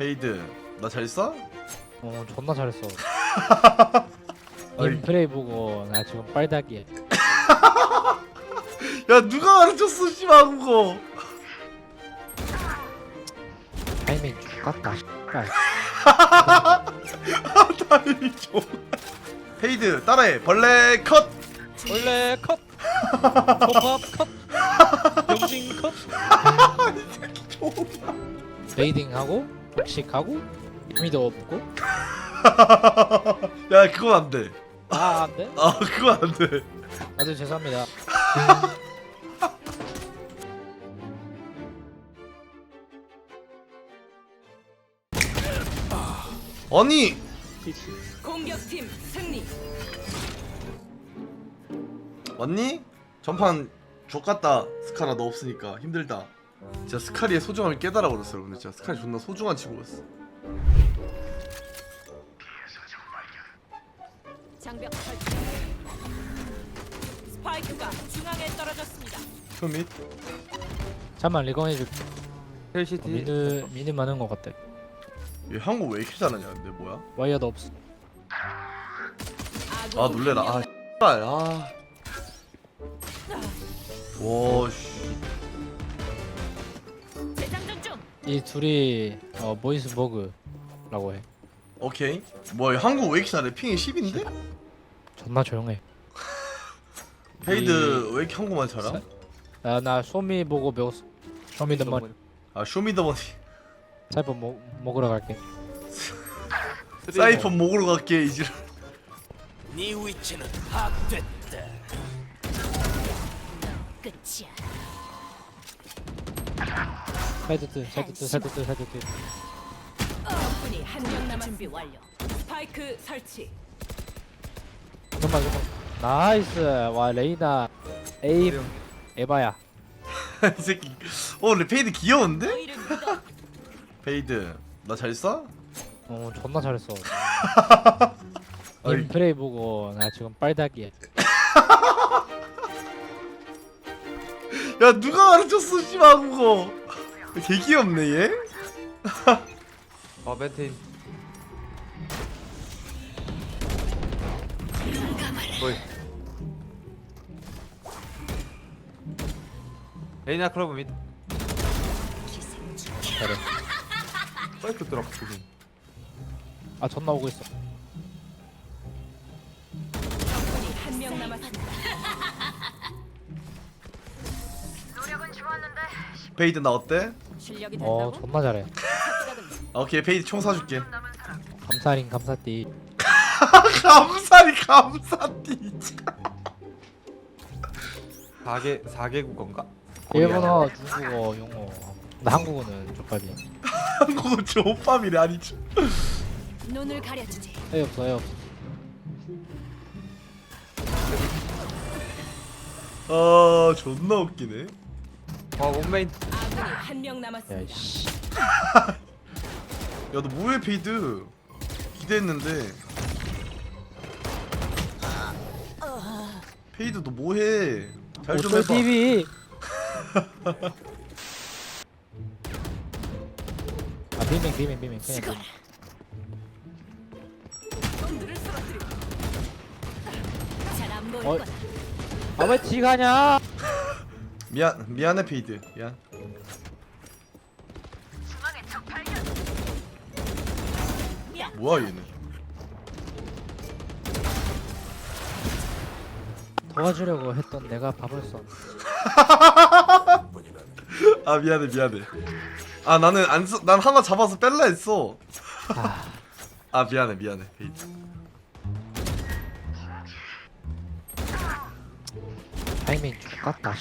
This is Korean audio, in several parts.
베이드 나잘 써? 어? 존나 잘했어. 어이. 님 플레이 보고 나 지금 빨다기에. 야 누가 가르쳤어 씨발 한국어 타이밍 죽겠다 씨발. 타이밍 좋아. 베이드 따라해. 벌레 컷! 원래 컷! 톱밥 컷! 영진 컷! 베이딩 하고 복식하고 의미도 없고. 야 그건 안 돼. 아 안돼? 아 그건 안 돼. 아주 죄송합니다. 아니! 공격팀 승리. 왔니? 전판 족같다 스카라. 너 없으니까. 힘들다 진짜 스카리의 소중함을 깨달아 버렸어 여러분들 진짜 스카리 존나 소중한 친구였어. 장벽 설치. 스파이크가 중앙에 떨어졌습니다. 투밋 잠만 리건 해줄게. 헬시티. 미드 미드 많은 것 같아. 얘 한국 왜 이렇게 잘하냐 근데 뭐야? 와이어도 없어. 아 놀래라. 아 씨발. 아. 와씨. 재장전 중. 이 둘이 어 보이스 버그라고 해 오케이 뭐야 얘 한국 왜 이렇게 잘해 핑이 10인데? 존나 조용해 헤이드 왜 이렇게 한국말 잘함? 나, 나 쇼미 보고 배웠어 쇼미 더머니 아 쇼미더머니 사이버 먹, 먹으러 갈게 사이폰 먹으러 갈게 이제 네 위치는 파악됐다. 끝이야. 사이드 뜨 사이드 뜨 사이드 뜨 사이드 뜨 적군이 한 명 남았. 준비 완료. 스파이크 설치. 잠깐만 잠깐만 나이스 와 레이나 에임 에바야 이 새끼 어 근데 페이드 귀여운데? 너희를 믿어. 페이드 나 잘 써? 어 존나 잘했어 어이. 님 플레이 보고 나 지금 빨다기에 야 누가 가르쳤어 씨발 한국어 개 귀엽네 얘? 어 멘테인 뭐이. 레이나 클럽 및 잘해. 파이크 드랍 보긴 아 존나 오고 있어 페이드 나 어때? 실력이 어 된다고? 존나 잘해. 아, 오케이 페이드 총 사줄게. 감사링 감사띠. 감사리 감사띠 4개 4개 국어인가? 일본어 중국어 영어. 나 한국어는 족밥이 한국어 조밥이래 아니지 눈을 가려주지. 애 없어 애 없어. 아 존나 웃기네 어 온메인 아군이 한 명 남았습니다. 야이씨 야너 뭐해 페이드 기대했는데 페이드 너 뭐해 잘 좀 어쩔 해봐 TV 아 비명 비명 비명 그냥 비명 놈들을 쓰러뜨리고. 잘안 보일 어. 거다. 아왜 지가냐 미안 미안해 페이드. 미안. 뭐야 얘는? 도와주려고 했던 내가 밥을 써. 아 미안해 미안해. 아 나는 안난 하나 잡아서 뺄라 했어. 아, 아 미안해 미안해 페이드. 타이밍 죽겠다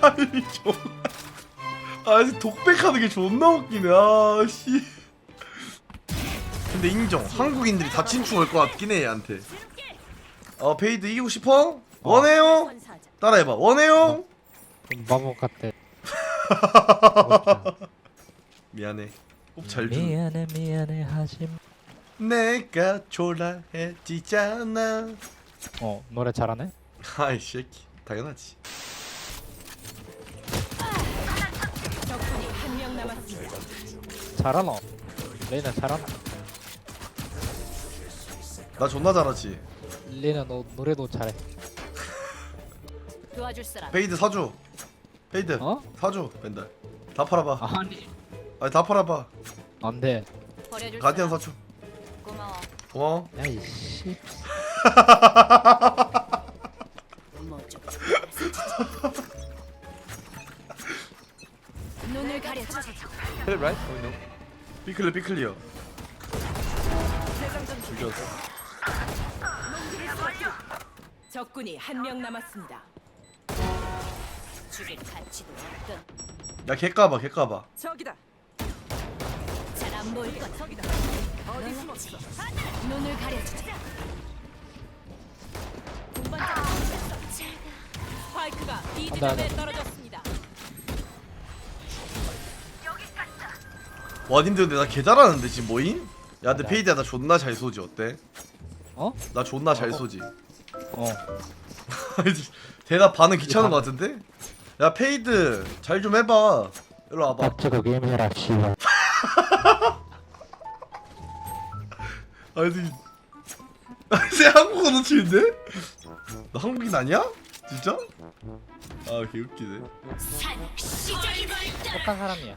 타이밍 좋아 아 진짜 독백하는 게 존나 웃기네. 아 씨. 근데 인정. 한국인들이 다 친추할 것 같긴 해 얘한테. 어 페이드 이기고 싶어? 원해요? 선사자. 따라해봐. 원해요? 좀 바보 같아. 미안해. 꼭잘 주. 미안해 미안해. 하지 마. 내가 초라해지잖아. 어 노래 잘하네 아이 새끼. 당연하지. 적군이 한 명 남았습니다. 잘하노. 레이나 잘하노. 나 존나 잘하지. 레이나 너 노래도 잘해. 도와줄 사람. 페이드 사줘. 페이드. 어? 사줘 맨날. 다 팔아봐. 아니. 아니 다 팔아봐. 안돼. 버려줄 가디언 사람. 사줘. 고마워. 고마워. 야이씨. 뭐좀 눈을 가려줘. 헬 라이트? 어, no. 삐클리어 삐클리어 죽여서. 적군이 한 명 남았습니다. 죽일 가치도 없던 야 개까봐 개까봐 저기다. 잘안 보일 것 저기다. 어디 숨었어? 눈을 가려줘. 동반자 스파이크가 B 안 지점에. 떨어졌습니다. 와 님들 근데 나개 잘하는데 지금 뭐임? 야 근데 페이드야 나 존나 잘 쏘지 어때? 어? 나 존나 잘 쏘지 어 대답 반응 귀찮은 거 같은데? 야 페이드 잘 좀 해봐 일로 와봐 닥치고 게임해라 씨발 아니 쟤 한국어 놓치는데? 나 한국인 아니야? 진짜? 아 개웃기네 똑똑한 사람이야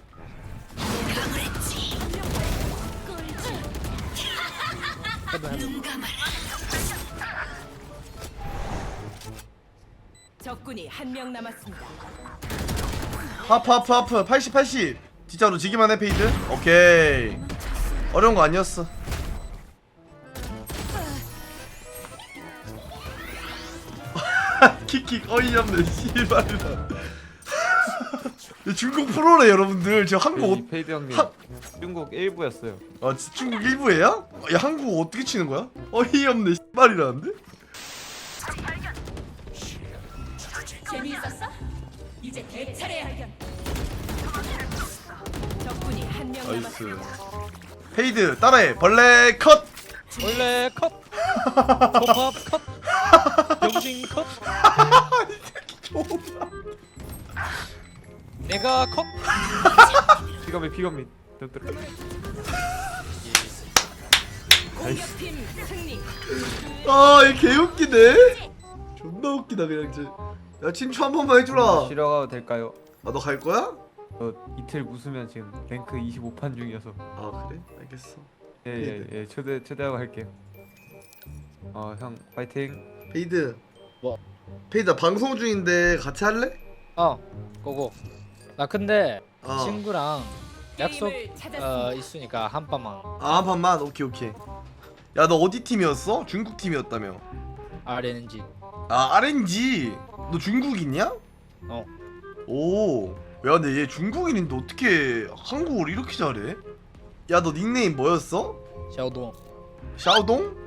적군이 한 명 남았습니다. 하프 하프 하프 80 80 진짜로 지기만 해 페이드? 오케이 어려운 거 아니었어 킥킥 어이없네 씨발이다 중국 프로래 여러분들 저 한국 이 페이드 형님 하- 중국 1부였어요 어, 아 중국 일부예요? 야 한국 어떻게 치는 거야? 어이없네 씨발이라는데? 재미있었어? 이제 내 차례야. 적군이 한명 나이스. 페이드 따라해 벌레 컷! 원래 컷 톱밥 컷 병신 컷 내가 컷 피검이 피검이 뜸ጥ르 공격팀 승리. 아이 개웃기네? 존나 웃기다 그냥 쟤야 친추 한 번만 해주라. 쉬러 가도 될까요? 아 너 갈 거야? 저 이틀 웃으면 지금 랭크 25판 중이어서. 아 그래? 알겠어. 예예예. 예, 초대 초대하고 할게요. 어형 파이팅 페이드 뭐? 페이드 나 방송 중인데 같이 할래? 어 고고 나 근데 어. 친구랑 약속. 어 있으니까 한 판만 아 한 판만? 오케이 오케이 야 너 어디 팀이었어? 중국 팀이었다며 RNG 아 RNG 너 중국인이야? 어. 오. 야 근데 얘 중국인인데 어떻게 한국어를 이렇게 잘해? 야 너 닉네임 뭐였어? 샤오동 샤오동?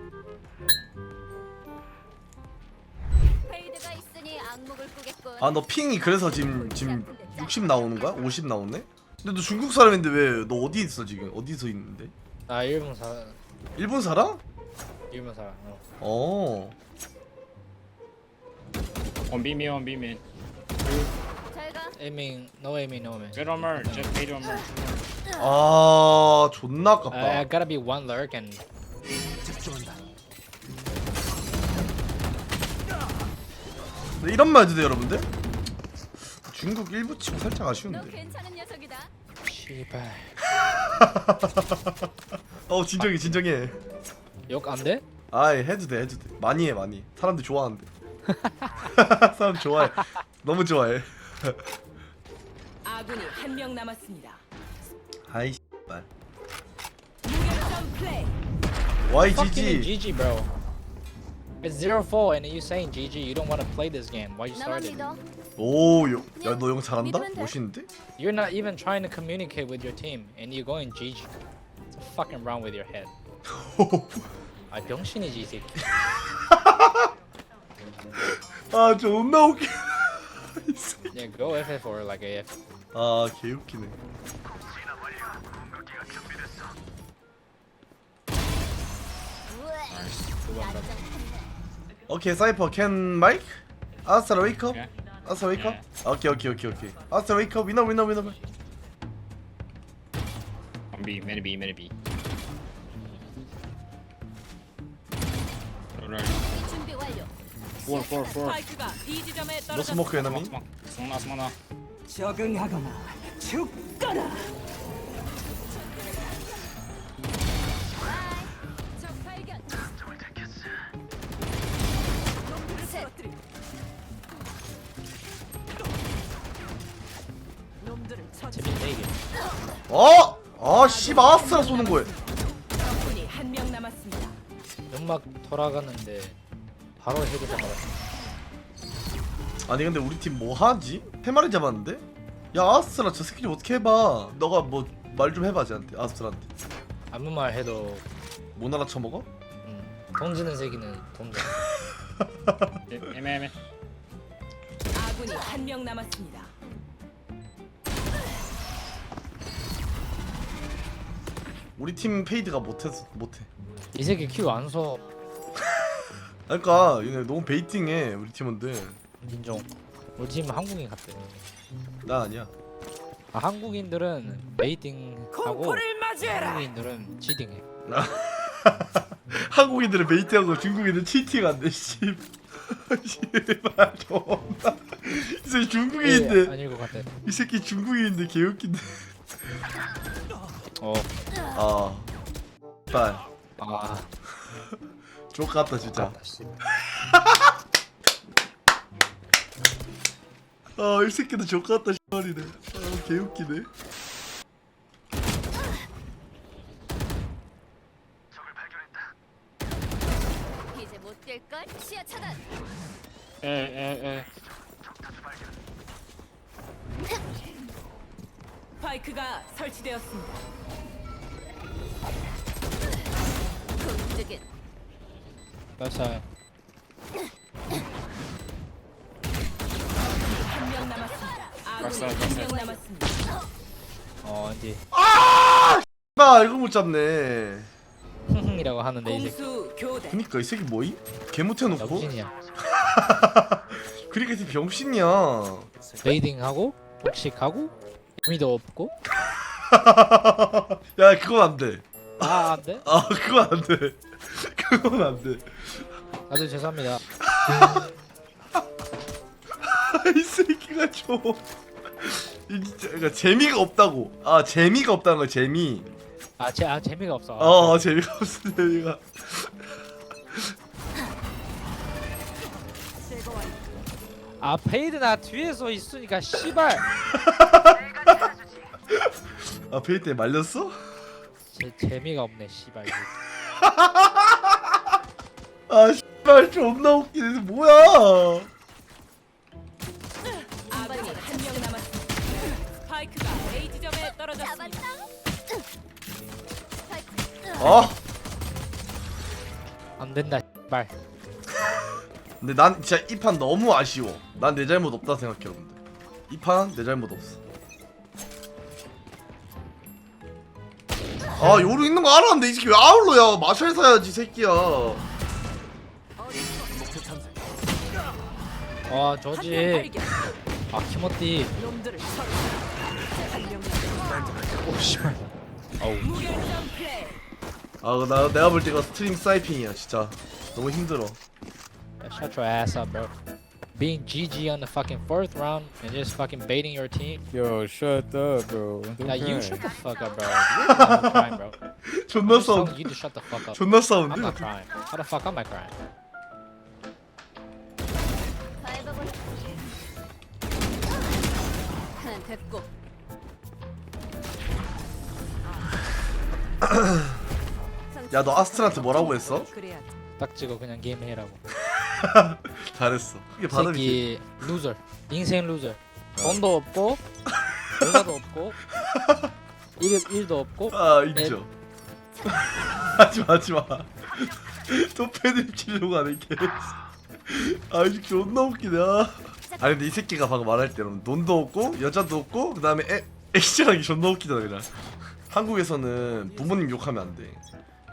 아 너 핑이 그래서 지금 지금 60 나오는 거야? 50 나오네? 근데 너 중국 사람인데 왜 너 어디 있어 지금? 어디서 있는데? 나 일본 사 일본 살아? 일본 사람 어. 어. 잘 가. aiming no aiming no just paid on merge. 아 존나 I, I 아깝다. gotta be one lurk and 이런 말 해도 돼 여러분들? 중국 일부 치고 살짝 너 아쉬운데. 괜찮은 녀석이다. 씨발 어 진정해 진정해. 욕 안 돼? 아이 해도 돼 해도 돼. 많이 해 많이. 사람들 좋아한대. 사람 좋아해. 너무 좋아해. 아군이 한 명 남았습니다. 아이 씨발. 무결점 플레이. Fucking YGG. GG bro It's 0-4 and you saying GG you don't want to play this game Why you 나만 started? 믿어. 오, 야너 영 잘한다? 믿으면 돼. 멋있는데? You're not even trying to communicate with your team and you're going GG What's fucking wrong with your head? 아 병신이지 이 새끼 아 존나 웃겨. Yeah go FF or like AF 아 개웃기네. 오케이 사 이퍼 캔 마이크? 아스트라 웨이크업? Okay. 아스트라 웨이크업? 오케이 오케이 오케이 오케이. 아스트라 웨이크업 위너 위너 위너. On B B, many B, many B. Alright. 준비 완료. Four, four, four. 스파이크가 B 지점에 노 스모크 에너미 Smoke, smoke, smoke now. 적응하거나 죽거나. 어! 아씨 마스라 쏘는 거야 적군이 한 명 남았습니다. 연막 돌아가는데 바로 해보자 말았어. 아니 근데 우리 팀 뭐 하지? 세 마리 잡았는데? 야 아스트라 저 새끼 좀 어떻게 해봐 너가 뭐 말 좀 해봐 쟤한테 아스트라한테 아무 말 해도 못 알아쳐먹어? 음, 돈 주는 새끼는. Amen, amen. 아군이 한 명 남았습니다. 우리 팀 페이드가 못해서 못해 이 새끼 큐안 써. 그러니까 얘네 너무 베이팅해 우리 팀원들 인종. 우리 팀 한국인 같대. 나 아니야 아, 한국인들은 베이팅 하고 공포를 맞이해라. 한국인들은 치딩해. 한국인들은 베이팅하고 중국인은 치팅한대 씨 씨발 존나 이 새끼 예, 중국인인데 아닐 것 같아. 이 새끼 중국인인데 개웃긴데 어. 아 빨. 아. 족 같다 진짜 아따, 씨. 아이 새끼도 족 같다 씨발이네 아 개웃기네 이제 걸. 시야 차단. Eh. 스파이크가 설치되었습니다. 굶주긴. 맞아. 한명 남았습니다. 아군이 박살, 한 박살. 명 남았습니다. 어 이제 나 이거 못 잡네 흥흥이라고 하는데 이 새끼 공수 교대. 그니까 이 새끼 뭐임? 개 못해놓고 병신이야. 그러니까 이 새끼 병신이야 베이딩하고 복식하고 의미도 없고 야 그건 안돼 아 안돼? 아 그건 안돼 그건 안돼 아주 죄송합니다. 이 새끼가 좀 이 진짜 그러니까 재미가 없다고 아 재미가 없다는 거야 재미 아, 제, 아 재미가 없어. 어 어, 재미가 없어 재미가 아 페이드 나 뒤에서 있으니까 씨발. 아 페이 때 말렸어? 제, 재미가 없네 씨발. 아 씨발 존나 웃기네 뭐야 아안 된다 씨발. 근데 난 진짜 이 판 너무 아쉬워 난 내 잘못 없다 생각해 여러분들 이 판 내 잘못 없어 아 요루 있는 거 알았는데 이 새끼 왜 아울러야 마샬 사야지 이 새끼야 와 한명 저지. 아 키모띠. 오 씨발. 어우. 아 나 내가 볼 때가 스트링 사이핑이야 진짜 너무 힘들어 Shut your ass up, bro. Being GG on the fucking fourth round and just fucking baiting your team. Yo, shut up, bro. Don't Now you cry. shut the fuck up, bro. You're not crying, bro. 존나 I'm just telling you to shut the fuck up. 존나 I'm 싸운데 not crying. How the fuck am I crying? 바이버볼. 한 됐고. 야 너 아스트라한테 뭐라고 했어? 딱 찍어 그냥 게임 해라고. 잘했어 그게 발음이 새끼 루저. 인생 루저. 돈도 없고 여자도 없고 일 일도 없고 아 인정 하지마 하지마 또 패드립 치려고 하는 게 아, 이 새끼 존나 웃기네. 아. 아니, 근데 이 새끼가 방금 말할 때, 여러분, 돈도 없고, 여자도 없고, 그 다음에 애, 액션하기 존나 웃기잖아, 그냥. 한국에서는 부모님 욕하면 안 돼.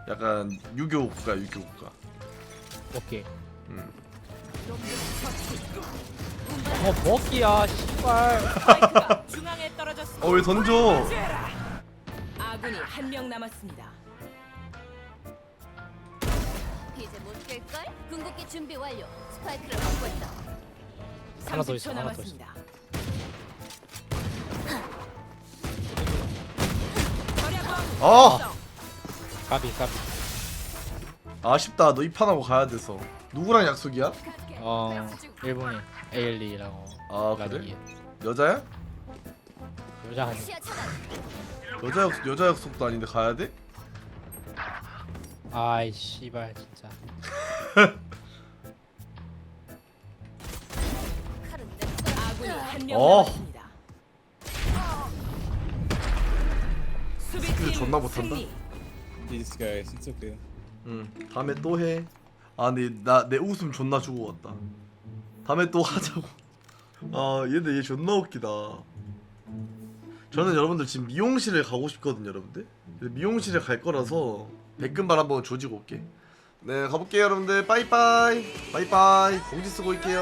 약간, 유교 국가, 유교 국가. 오케이. 음. 어 먹기야 씨발. 스파이크가 중앙에 떨어졌습니다. 어, 왜 던져? 아군이 한 명 남았습니다. 이제 못 깰걸? 궁극기 준비 완료. 스파이크를 있다. 하나 더 있어, 30초 하나 더 있어. 남았습니다. 절약왕 아 까비 까비. 아쉽다 너 입판하고 가야 돼서 누구랑 약속이야? 어 일본인 에일리라고. 아 그래? 여자야? 여자 아니. 여자 약 여자 약속도 아닌데 가야 돼? 아이 씨발 진짜. 어. 남았습니다. 스킬 존나 못한다. These guys, it's okay. 응 다음에 또 해. 아 근데 나 내 웃음 존나 주고 왔다. 다음에 또 하자고. 아 얘들 얘 존나 웃기다. 저는 여러분들 지금 미용실에 가고 싶거든요 여러분들. 그래서 미용실에 갈 거라서 백금발 한번 조지고 올게. 네 가볼게요 여러분들 빠이빠이 빠이빠이 공지 쓰고 올게요.